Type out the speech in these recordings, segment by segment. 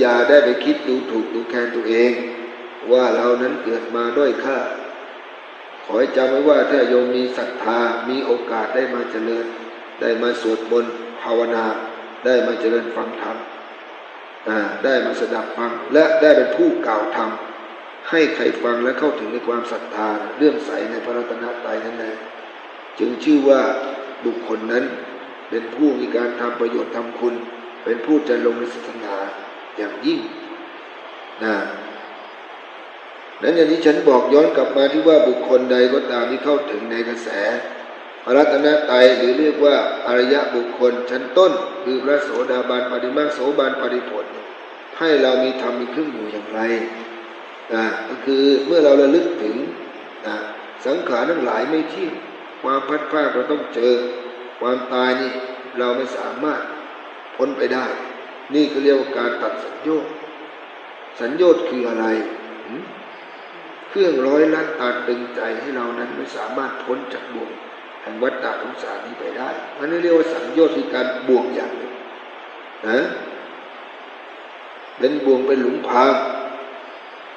อย่าได้ไปคิดดูถูกดูแคลนตัวเอง ว่าเรานั้นเกิดมาด้อยค่าขอให้จำไว้ว่าถ้าโยมมีศรัทธามีโอกาสได้มาเจริญ ได้มาสวดมนต์ภาวนา ได้มาเจริญฟังธรรมอ่าได้มาสดับฟังและได้เป็นผู้กล่าวธรรมให้ใครฟังและเข้าถึงในความศรัทธาเลื่อมใสในพระรัตนตรัยนั้นนะจึงชื่อว่าบุคคลนั้นเป็นผู้มีการทำประโยชน์ทำคุณ เป็นผู้จะลงในศาสนา อย่างยิ่งนะนั้นอย่างนี้ฉันบอกย้อนกลับมาที่ว่าบุคคลใดก็ตามที่เข้าถึงในกระแสพระรัตนตรัยหรือเรียกว่าอริยะบุคคลชั้นต้น คือพระโสดาบันปฏิมาโสบันปฏิผล ให้เรามีธรรมมีเครื่องอยู่อย่างไรนะก็คือเมื่อเราระลึกถึงนะสังขารทั้งหลายไม่เที่ยงความพัดพลาดเราต้องเจอ ความตายนี่เราไม่สามารถพ้นไปได้ นี่ก็เรียกว่าการตัดสัญญาสัญญาคืออะไร เครื่องร้อยลัดตาตึงใจให้เรานั้นไม่สามารถพ้นจากบ่วงแห่งวัฏฏะสงสารนี้ไปได้มันนี่เรียกว่าสัญญาคือการบ่วงอย่างหนึ่งนะเป็นบ่วงเป็นหลุมพราง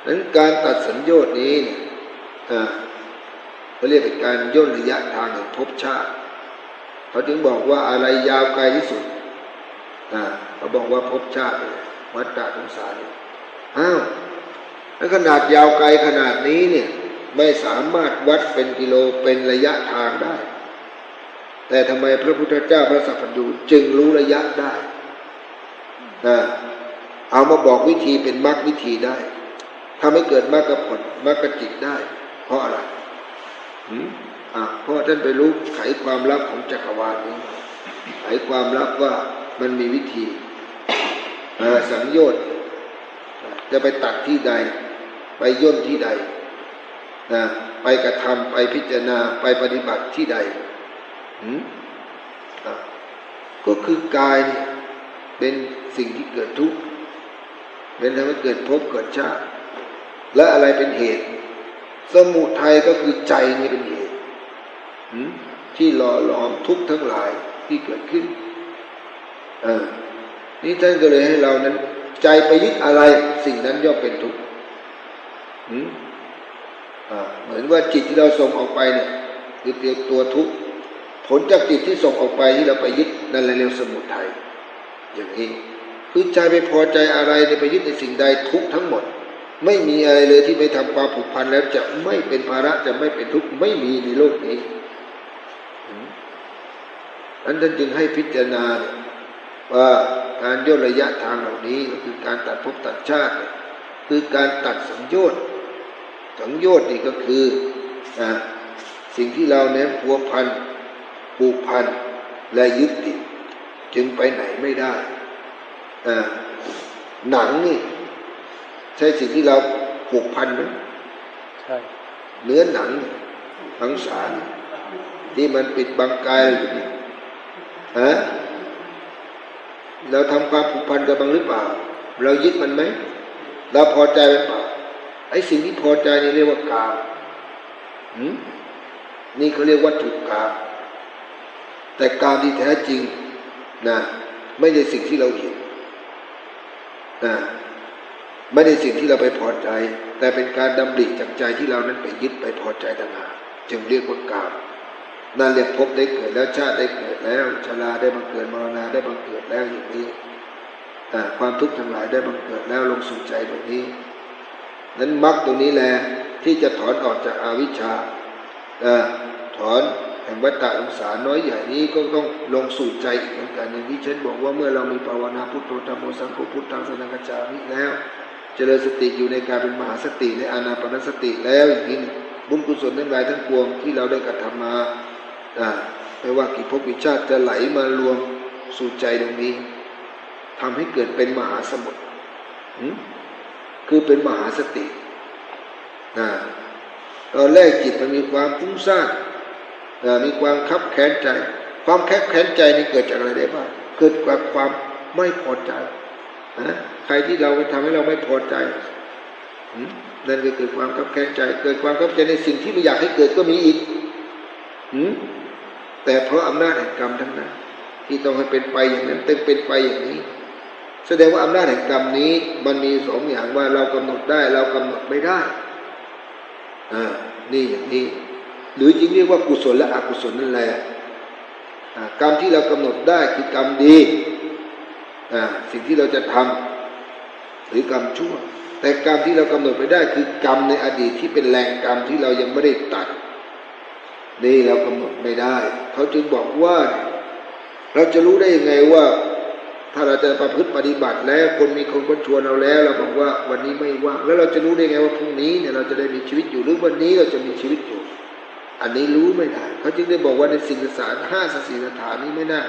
นั้นการตัดสัญญานี้เนี่ยเขาเรียกเป็นการย่นระยะทางแห่งภพชาติเขาจึงบอกว่าอะไรยาวไกลที่สุด อ่าเขาบอกว่าภพชาติวัฏฏะสงสารอ้าวแล้วขนาดยาวไกลขนาดนี้เนี่ยไม่สามารถวัดเป็นกิโลเป็นระยะทางได้ แต่ทำไมพระพุทธเจ้าพระสัพพัญญูจึงรู้ระยะได้นะเอามาบอกวิธีเป็นมรรควิธีได้ทำให้เกิดมรรคผลมรรคจิตได้ เพราะอะไรหืมอ่าเพราะท่านไปรู้ไขความลับของจักรวาลนี้ ไขความลับว่า มันมีวิธีสังโยชน์จะไปตัดที่ใด ไปย่นที่ใดนะไปกระทำไปพิจารณาไปปฏิบัติที่ใดก็คือกายเป็นสิ่งที่เกิดทุกข์เป็นทำให้เกิดภพเกิดชาติและอะไรเป็นเหตุ สมุทัยก็คือใจนี่เป็นเหตุที่หล่อหลอมทุกข์ทั้งหลายที่เกิดขึ้น นี่ท่านก็เลยให้เรานั้น ใจไปยึดอะไรสิ่งนั้นย่อมเป็นทุกข์อ่าเหมือนว่าจิตที่เราส่งออกไปเนี่ยคือเรียกตัวทุกข์ผลจากจิตที่ส่งออกไปที่เราไปยึดนั่นแหละเรียกสมุทัยอย่างนี้คือใจไปพอใจอะไรในไปยึดในสิ่งใดทุกข์ทั้งหมด ไม่มีอะไรเลยที่ไปทำความผูกพันแล้วจะไม่เป็นภาระจะไม่เป็นทุกข์ไม่มีในโลกนี้อันนั้นจึงให้พิจารณา ว่าการย่นระยะทางเหล่านี้ก็คือการตัดภพตัดชาติ คือการตัดสังโยชน์สังโยชน์นี่ก็คืออสิ่งที่เราเน้นพัวพันผูกพันและยึดติดจึงไปไหนไม่ได้หนังนี่ ใช่สิ่งที่เราผูกพันไหมใช่เนื้อหนังทั้งสารที่มันปิดบังกายอยู่นี่ฮะ เราทำความผูกพันกับมันหรือเปล่า เรายึดมันไหม เราพอใจมันเปล่า ไอ้สิ่งที่พอใจนี่เรียกว่ากามนี่เขาเรียกวัตถุกาม แต่กามที่แท้จริงนะไม่ใช่สิ่งที่เราเห็นนะไม่ได้สิ่งที่เราไปพอใจ แต่เป็นการดำริจากใจที่เรานั้นไปยึดไปพอใจต่างหากจึงเรียกว่ากาม นั่นเรียกพบได้เกิดแล้วชาติได้เกิดแล้วชราได้บังเกิดมรณะได้บังเกิดแล้วอย่างนี้ความทุกข์ทั้งหลายได้บังเกิดแล้วลงสู่ใจตรงนี้ นั้นมรรคตรงนี้แหละที่จะถอนออกจากอาวิชชาถอนแห่งวัฏฏะสงสารน้อยใหญ่นี้ก็ต้องลงสู่ใจอีกเหมือนกันอย่างที่ฉันบอกว่าเมื่อเรามีภาวนาพุทโธธรรมโมสังโฆพุทธังสนังกัจจามิแล้ว เจริญสติอยู่ในการเป็นมหาสติในอานาปนสติแล้วอย่างนี้บุญกุศลทั้งหลายทั้งปวงที่เราได้กระทำมา ไม่ว่ากี่ภพกี่ชาติจะไหลมารวมสู่ใจตรงนี้ทำให้เกิดเป็นมหาสมุทรคือเป็นมหาสติตอนแรกจิตมันมีความฟุ้งซ่านมีความคับแค้นใจ ความแคบแค้นใจนี่เกิดจากอะไรได้บ้างเกิดจากความไม่พอใจนะใครที่เราไปทำให้เราไม่พอใจนั่นก็เกิดความคับแค้นใจ เกิดความคับใจในสิ่งที่ไม่อยากให้เกิดก็มีอีก แต่เพราะอำนาจแห่งกรรมทั้งนั้น ที่ต้องให้เป็นไปอย่างนั้นเต็มเป็นไปอย่างนี้ แสดงว่าอำนาจแห่งกรรมนี้มันมีสองอย่างว่าเรากำหนดได้เรากำหนดไม่ได้อ่านี่อย่างนี้ หรือจึงเรียกว่ากุศลและอกุศลนั่นแหละกรรมที่เรากำหนดได้คือกรรมดีอ่าสิ่งที่เราจะทำหรือกรรมชั่ว แต่กรรมที่เรากำหนดไม่ได้คือกรรมในอดีตที่เป็นแรงกรรมที่เรายังไม่ได้ตัด นี่เรากำหนดไม่ได้ เขาจึงบอกว่า เราจะรู้ได้ยังไงว่า ถ้าเราจะประพฤติปฏิบัติแล้วคนมีคนคนชวนเราแล้ว เราบอกว่าวันนี้ไม่ว่างแล้วเราจะรู้ได้ไงว่าพรุ่งนี้เนี่ยเราจะได้มีชีวิตอยู่หรือวันนี้เราจะมีชีวิตอยู่ อันนี้รู้ไม่ได้ เขาจึงได้บอกว่าในสิ่งสารห้าสสีสถานนี้ไม่น่า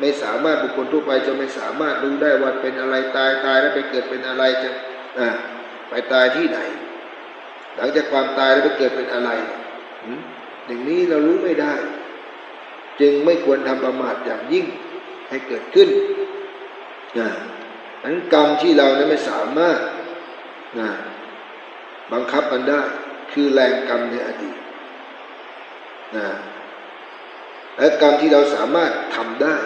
ไม่สามารถบุคคลทั่วไปจะไม่สามารถรู้ได้ว่าเป็นอะไรตายตายแล้วไปเกิดเป็นอะไรจะอ่าไปตายที่ไหน หลังจากความตายแล้วไปเกิดเป็นอะไรหืม อย่างนี้เรารู้ไม่ได้ จึงไม่ควรทำประมาทอย่างยิ่งให้เกิดขึ้นนะอันกรรมที่เรานั้นไม่สามารถนะบังคับมันได้ คือแรงกรรมในอดีตนะและกรรมที่เราสามารถทำได้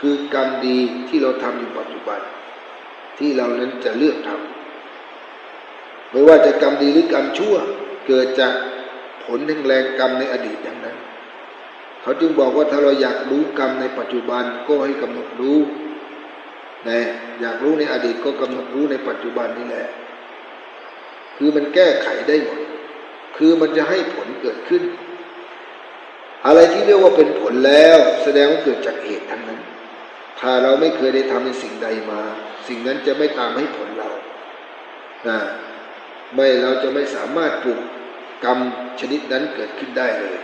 คือกรรมดีที่เราทำอยู่ปัจจุบัน ที่เรานั้นจะเลือกทำไม่ว่าจะกรรมดีหรือกรรมชั่ว เกิดจาก ผลแห่งแรงกรรมในอดีตอย่างนั้น เขาจึงบอกว่าถ้าเราอยากรู้กรรมในปัจจุบันก็ให้กำหนดรู้นะอยากรู้ในอดีตก็กำหนดรู้ในปัจจุบันนี่แหละ คือมันแก้ไขได้หมด คือมันจะให้ผลเกิดขึ้น อะไรที่เรียกว่าเป็นผลแล้ว แสดงว่าเกิดจากเหตุทั้งนั้น ถ้าเราไม่เคยได้ทำในสิ่งใดมา สิ่งนั้นจะไม่ตามให้ผลเรานะไม่เราจะไม่สามารถปลูก กรรมชนิดนั้นเกิดขึ้นได้เลย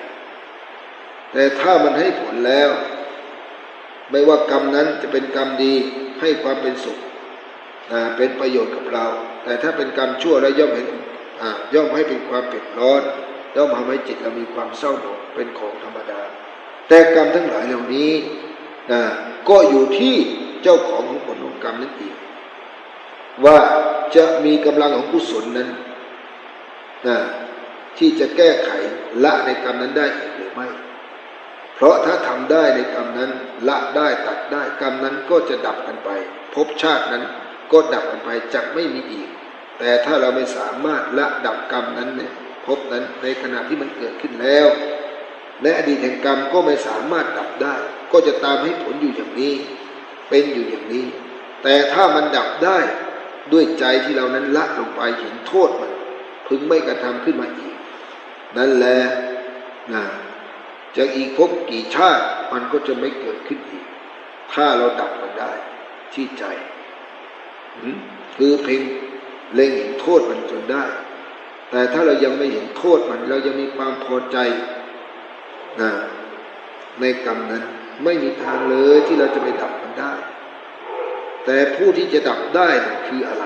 แต่ถ้ามันให้ผลแล้ว ไม่ว่ากรรมนั้นจะเป็นกรรมดีให้ความเป็นสุขนะเป็นประโยชน์กับเรา แต่ถ้าเป็นกรรมชั่วแล้วย่อมเห็นย่อมให้เป็นความเผ็ดร้อนย่อมทำให้จิตเรามีความเศร้าหมองเป็นของธรรมดา แต่กรรมทั้งหลายเหล่านี้นะก็อยู่ที่เจ้าของของผลของกรรมนั่นเองว่าจะมีกำลังของกุศลนั้นนะ ที่จะแก้ไขละในกรรมนั้นได้อีกหรือไม่ เพราะถ้าทำได้ในกรรมนั้นละได้ตัดได้กรรมนั้นก็จะดับกันไปภพชาตินั้นก็ดับกันไปจะไม่มีอีก แต่ถ้าเราไม่สามารถละดับกรรมนั้นเนี่ยภพนั้นในขณะที่มันเกิดขึ้นแล้วในอดีตแห่งกรรมก็ไม่สามารถดับได้ ก็จะตามให้ผลอยู่อย่างนี้ เป็นอยู่อย่างนี้ แต่ถ้ามันดับได้ด้วยใจที่เรานั้นละลงไปเห็นโทษมัน พึงไม่กระทำขึ้นมาอีก นั่นแหละนะจะอีกภพกี่ชาติมันก็จะไม่เกิดขึ้นอีก ถ้าเราดับมันได้ที่ใจ คือเพ่งเล็งเห็นโทษมันจนได้ แต่ถ้าเรายังไม่เห็นโทษมัน เรายังมีความพอใจนะในกรรมนั้นไม่มีทางเลยที่เราจะไปดับมันได้ แต่ผู้ที่จะดับได้นะคืออะไร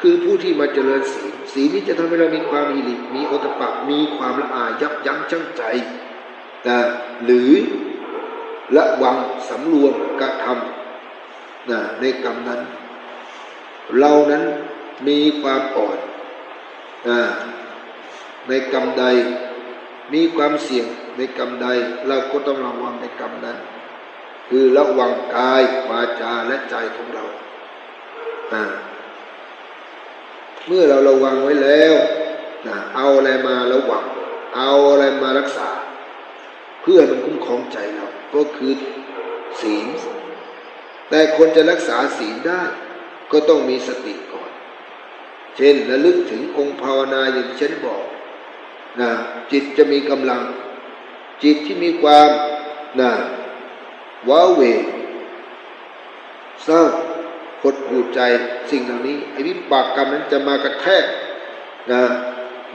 คือผู้ที่มาเจริญศีลศีลนี้จะทำให้เรามีความหิริมีโอตปะมีความละอายยับยั้งชั่งใจนะหรือละวังสำรวมกระทำนะในกรรมนั้น เรานั้นมีความอ่อนนะในกรรมใด มีความเสี่ยงในกรรมใด เราก็ต้องระวังในกรรมนั้น คือระวังกายวาจาและใจของเราอ่า เมื่อเราระวังไว้แล้วนะเอาอะไรมาระวัง เอาอะไรมารักษา เพื่อมันคุ้มครองใจเรา ก็คือศีล แต่คนจะรักษาศีลได้ ก็ต้องมีสติก่อน เช่นระลึกถึงองค์ภาวนาอย่างที่ฉันบอกนะจิตจะมีกำลัง จิตที่มีความนะว้าเวเศร้า หดหูใจสิ่งเหล่านี้ไอ้วิบากกรรมนั้นจะมากระแทกนะ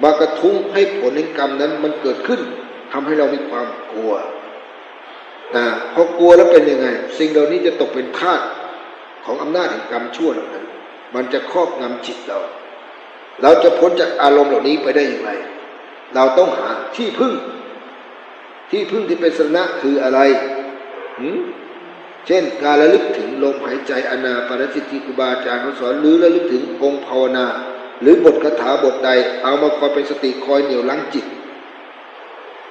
มากระทุ้งให้ผลแห่งกรรมนั้นมันเกิดขึ้นทำให้เรามีความกลัวนะพอกลัวแล้วเป็นยังไง สิ่งเหล่านี้จะตกเป็นทาสของอำนาจแห่งกรรมชั่วเหล่านั้น มันจะครอบงำจิตเรา เราจะพ้นจากอารมณ์เหล่านี้ไปได้อย่างไร เราต้องหาที่พึ่ง ที่พึ่งที่เป็นสนะคืออะไรหืม เช่น การระลึกถึงลมหายใจอนาปานสติครูบาอาจารย์เขาสอนหรือระลึกถึงองค์ภาวนา หรือบทคาถาบทใด เอามาคอยเป็นสติคอยเหนี่ยวลังจิต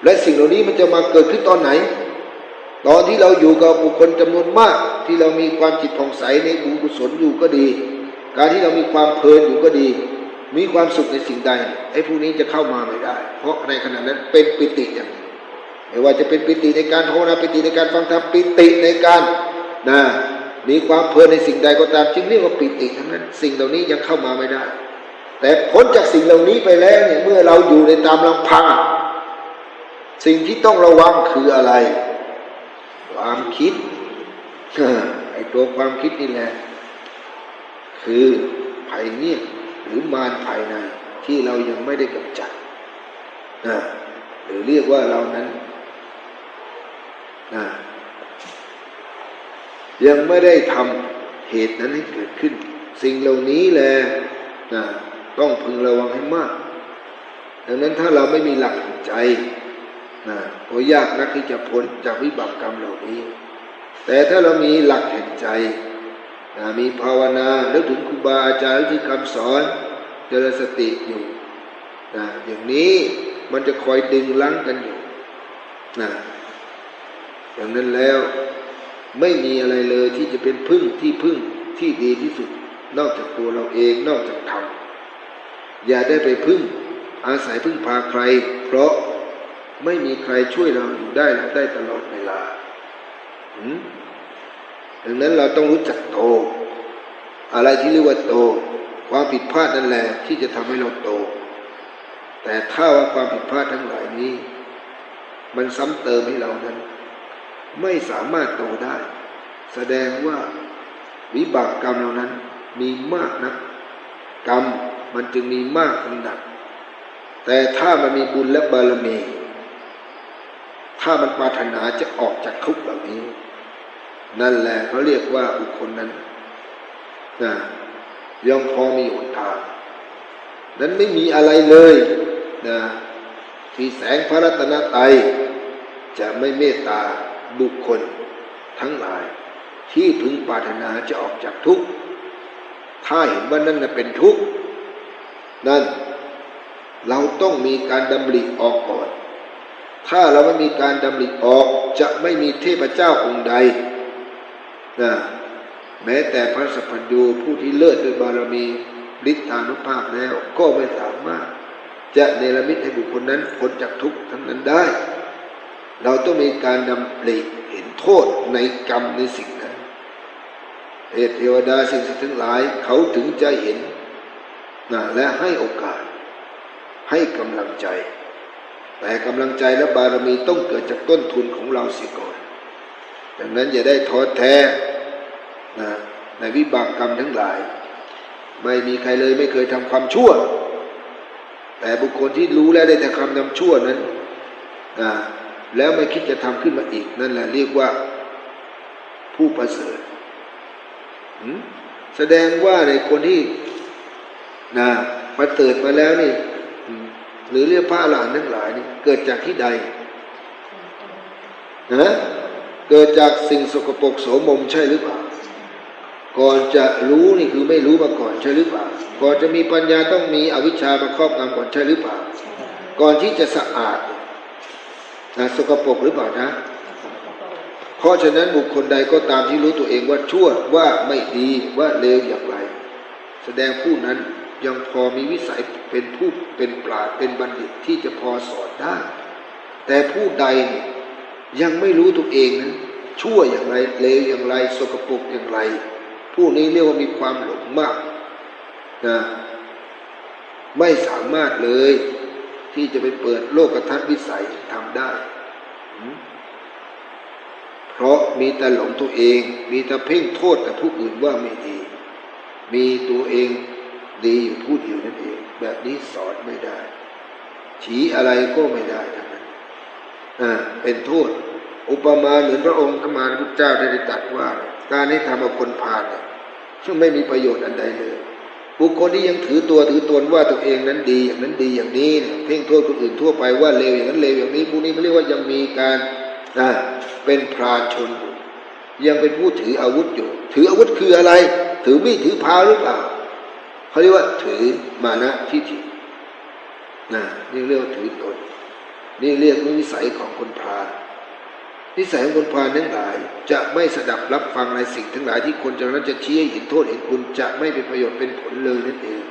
และสิ่งเหล่านี้มันจะมาเกิดขึ้นตอนไหน ตอนที่เราอยู่กับบุคคลจำนวนมาก ที่เรามีความจิตผ่องใสในบุญกุศลอยู่ก็ดี การที่เรามีความเพลินอยู่ก็ดี มีความสุขในสิ่งใดไอ้พวกนี้จะเข้ามาไม่ได้ เพราะในขณะนั้นเป็นปิติอย่างหนึ่ง ไม่ว่าจะเป็นปิติในการภาวนาปิติในการฟังธรรมปิติในการนะมีความเพลินในสิ่งใดก็ตามจึงเรียกว่าปิติทั้งนั้น สิ่งเหล่านี้ยังเข้ามาไม่ได้ แต่พ้นจากสิ่งเหล่านี้ไปแล้วเนี่ยเมื่อเราอยู่ในตามลำพัง สิ่งที่ต้องระวังคืออะไร ความคิดไอ้ตัวความคิดนี่แหละ คือภัยเงียบหรือมารภายในที่เรายังไม่ได้กำจัดนะหรือเรียกว่าเรานั้น ยังไม่ได้ทำเหตุนั้นให้เกิดขึ้น สิ่งเหล่านี้แหละต้องพึงระวังให้มาก ดังนั้นถ้าเราไม่มีหลักแห่งใจนะก็ยากนักที่จะพ้นจากวิบากกรรมเหล่านี้ แต่ถ้าเรามีหลักแห่งใจนะมีภาวนาแล้วถึงครูบาอาจารย์ที่คำสอนเจริญสติอยู่นะอย่างนี้มันจะคอยดึงลังกันอยู่นะ อย่างนั้นแล้วไม่มีอะไรเลยที่จะเป็นพึ่งที่พึ่งที่ดีที่สุด นอกจากตัวเราเองนอกจากธรรมอย่าได้ไปพึ่ง อาศัยพึ่งพาใคร เพราะไม่มีใครช่วยเราอยู่ได้เราได้ตลอดเวลาดังนั้นเราต้องรู้จักโต อะไรที่เรียกว่าโต ความผิดพลาดนั่นแหละที่จะทำให้เราโต แต่ถ้าว่าความผิดพลาดทั้งหลายนี้ มันซ้ำเติมให้เรานั้น ไม่สามารถโตได้ แสดงว่าวิบากกรรมเหล่านั้นมีมากนะกรรมมันจึงมีมากขนาดแต่ถ้ามันมีบุญและบารมี ถ้ามันปรารถนาจะออกจากทุกข์เหล่านี้ นั่นแหละเขาเรียกว่าบุคคลนั้นนะย่อมพอมีหนทาง นั้นไม่มีอะไรเลยนะที่แสงพระรัตนตรัยจะไม่เมตตา บุคคล ทั้งหลาย ที่พึงปรารถนาจะออกจากทุกข์ ถ้าเห็นว่านั่นเป็นทุกข์ นั่นเราต้องมีการดำริออกก่อน ถ้าเราไม่มีการดำริออกจะไม่มีเทพเจ้าองค์ใดนะแม้แต่พระสัพพัญญูผู้ที่เลิศด้วยบารมีฤทธานุภาพแล้วก็ไม่สามารถ จะเนรมิตให้บุคคลนั้นพ้นจากทุกข์ทั้งนั้นได้ เราต้องมีการดำริเห็นโทษในกรรมในสิ่งนั้นเทพเทวดาสิ่งศักดิ์ทั้งหลายเขาถึงจะเห็นนะและให้โอกาส ให้กำลังใจ แต่กำลังใจและบารมีต้องเกิดจากต้นทุนของเราเสียก่อน ดังนั้นอย่าได้ท้อแท้นะในวิบากกรรมทั้งหลาย ไม่มีใครเลยไม่เคยทำความชั่ว แต่บุคคลที่รู้แล้วได้แต่คำนำชั่วนั้นนะ แล้วไม่คิดจะทำขึ้นมาอีก นั่นแหละเรียกว่าผู้ประเสริฐแสดงว่าในคนที่นะประเสริฐมาแล้วนี่หรือเรียกพระอรหันต์ทั้งหลายนี่เกิดจากที่ใดนะเกิดจากสิ่งสกปรกโสมมใช่หรือเปล่า ก่อนจะรู้นี่คือไม่รู้มาก่อนใช่หรือเปล่า ก่อนจะมีปัญญาต้องมีอวิชชามาครอบงำก่อนใช่หรือเปล่า ก่อนที่จะสะอาด นะสกปรกหรือเปล่านะ เพราะฉะนั้นบุคคลใดก็ตามที่รู้ตัวเองว่าชั่วว่าไม่ดีว่าเลวอย่างไร แสดงผู้นั้นยังพอมีวิสัยเป็นผู้เป็นปราดเป็นบัณฑิตที่จะพอสอนได้ แต่ผู้ใดเนี่ยยังไม่รู้ตัวเองนั้นชั่วอย่างไรเลวอย่างไร สกปรกอย่างไร ผู้นี้เรียกว่ามีความหลงมากนะไม่สามารถเลย ที่จะไปเปิดโลกทัศน์วิสัยทำได้ เพราะมีแต่หลงตัวเอง มีแต่เพ่งโทษแต่ผู้อื่นว่าไม่ดี มีตัวเองดีอยู่ผู้เดียวนั่นเอง แบบนี้สอนไม่ได้ ชี้อะไรก็ไม่ได้ทั้งนั้นอ่าเป็นโทษ อุปมาเหมือนพระองค์ธรรมาพุทธเจ้าได้ตรัสว่า การให้ทำเอาคนพาลเนี่ยซึ่งไม่มีประโยชน์อันใดเลย บุคคลที่ยังถือตัวถือตนว่าตัวเองนั้นดีอย่างนั้นดีอย่างนี้เพ่งโทษคนอื่นทั่วไปว่าเลวอย่างนั้นเลวอย่างนี้พวกนี้เขาเรียกว่ายังมีการเป็นพรานชนอยู่ยังเป็นผู้ถืออาวุธอยู่ ถืออาวุธคืออะไร ถือมีดถือพาหรือเปล่าเขาเรียกว่าถือมานะทิฏฐินะนี่เรียกว่าถือตนนี่เรียกวิสัยของคนพราน นิสัยของคนพาลทั้งหลาย จะไม่สดับรับฟังในสิ่งทั้งหลายที่คนจากนั้นจะชี้ให้เห็นโทษเห็นคุณจะไม่เป็นประโยชน์เป็นผลเลยนั่นเอง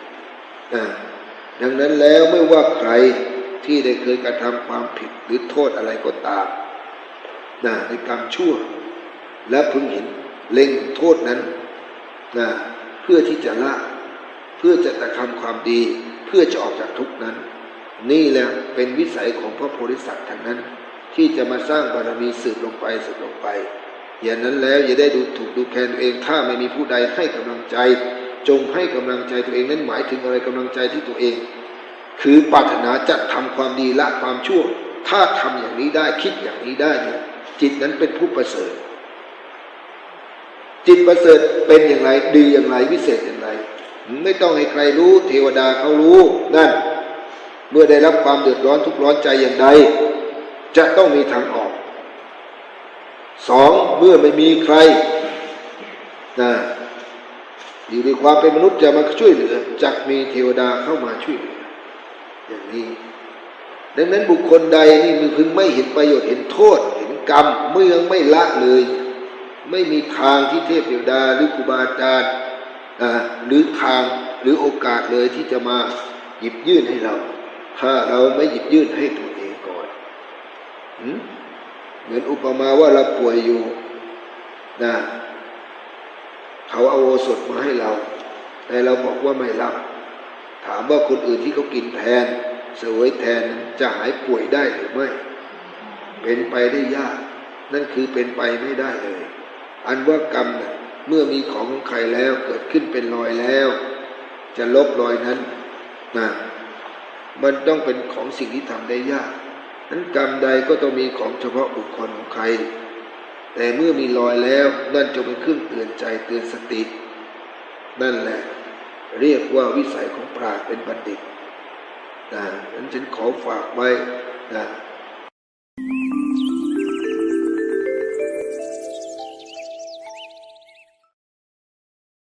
นะดังนั้นแล้วไม่ว่าใครที่ได้เคยกระทำความผิดหรือโทษอะไรก็ตามนะในกรรมชั่ว และพึงเห็นเล็งโทษนั้นนะเพื่อที่จะละเพื่อจะกระทำความดี เพื่อจะออกจากทุกนั้น นี่แหละเป็นวิสัยของพระโพธิสัตว์ทั้งนั้น ที่จะมาสร้างบารมีสืบลงไปสืบลงไป อย่างนั้นแล้วอย่าได้ดูถูกดูแคลนตัวเองถ้าไม่มีผู้ใดให้กำลังใจ จงให้กำลังใจตัวเองนั้นหมายถึงอะไรกำลังใจที่ตัวเอง คือปรารถนาจะทำความดีละความชั่ว ถ้าทำอย่างนี้ได้คิดอย่างนี้ได้เนี่ยจิตนั้นเป็นผู้ประเสริฐ จิตประเสริฐเป็นอย่างไรดีอย่างไรวิเศษอย่างไร ไม่ต้องให้ใครรู้ เทวดาเขารู้นั่นเมื่อได้รับความเดือดร้อนทุกข์ร้อนใจอย่างใด จะต้องมีทางออกสองเมื่อไม่มีใครนะอยู่ในความเป็นมนุษย์จะมาช่วยเหลือจักมีเทวดาเข้ามาช่วยเหลืออย่างนี้ดังนั้นบุคคลใดนี่มีพึงไม่เห็นประโยชน์เห็นโทษ เห็นกรรมเมื่องไม่ละเลย ไม่มีทางที่เทพเทวดาหรือครูบาอาจารย์หรือทางหรือโอกาสเลยที่จะมาหยิบยื่นให้เรา ถ้าเราไม่หยิบยื่นให้ตัว เหมือนอุปมาว่าเราป่วยอยู่นะเขาเอาโอสถมาให้เรา แต่เราบอกว่าไม่รับ ถามว่าคนอื่นที่เขากินแทน เสวยแทนจะหายป่วยได้หรือไม่ เป็นไปได้ยาก นั่นคือเป็นไปไม่ได้เลย อันว่ากรรมน่ะเมื่อมีของของใครแล้วเกิดขึ้นเป็นรอยแล้ว จะลบรอยนั้นนะมันต้องเป็นของสิ่งที่ทำได้ยาก นั้นกรรมใดก็ต้องมีของเฉพาะบุคคลของใคร แต่เมื่อมีรอยแล้วนั่นจะเป็นเครื่องเตือนใจเตือนสติ นั่นแหละ เรียกว่าวิสัยของปราชญ์เป็นบัณฑิตนะนั้นฉันขอฝากไว้นะ